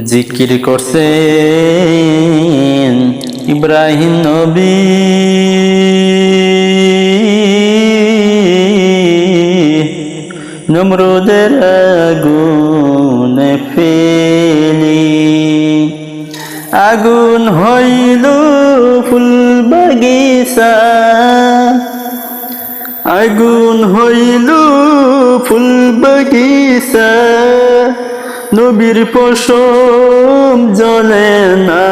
জিকির করছেন ইব্রাহিম নবী। নমরুদের আগুনে ফেলি। আগুন হইল ফুল বাগিচা। আগুন হইল ফুল বাগিচা। নবীর পশম জলে না।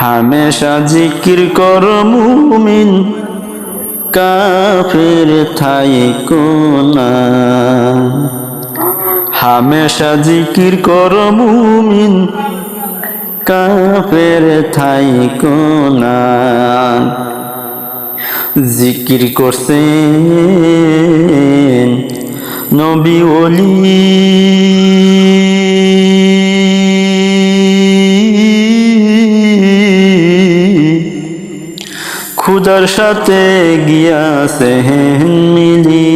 হামেশা জিকির কর মুমিন, কাফের থাই কোনা হামেশা জিকির কর মুমিন, কাফের থাই কোনা জিকির করছেন নবী ওলি। খুদার সাথে গিয়াছে মিলি।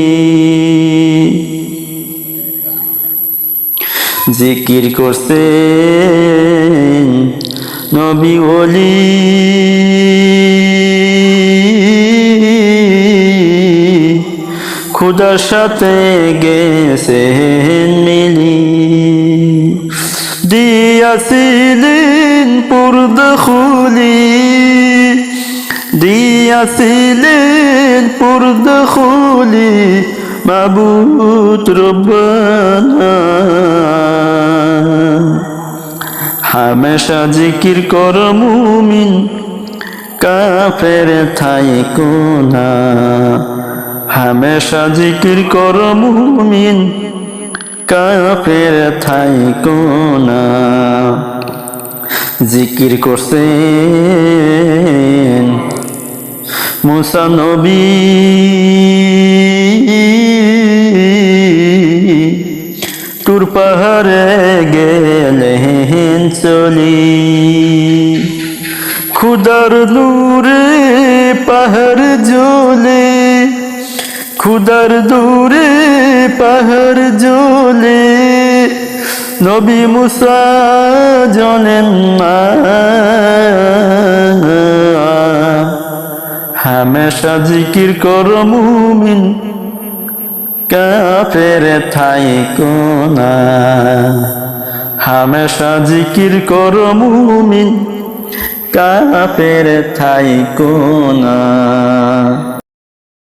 জিকির করছেন নবী ওলি। খুদার সাথে গেছে মিলি। দিয়াছিলেন পুরদ খুলি। দিয়াছিলেন পুরদ খুলি মাবুত রব্বানা। হামেশা জিকির কর মুমিন, কাফের থাই কোনা হামেশা জিকির কর মুমিন, কাফের থাই কোনা জিকির করছেন মুসা নবী। টুর পাহাড়ে গেলেন চলি। খুদার নূরে পাহাড় জ্বলে। খুদার দূরে পাহাড় জ্বলে নবী মুসা জনেন না হামেশা জিকির কর মুমিন, কাফের থাই কোনা। হামেশা জিকির কর মুমিন, কাফের থাই কোনা।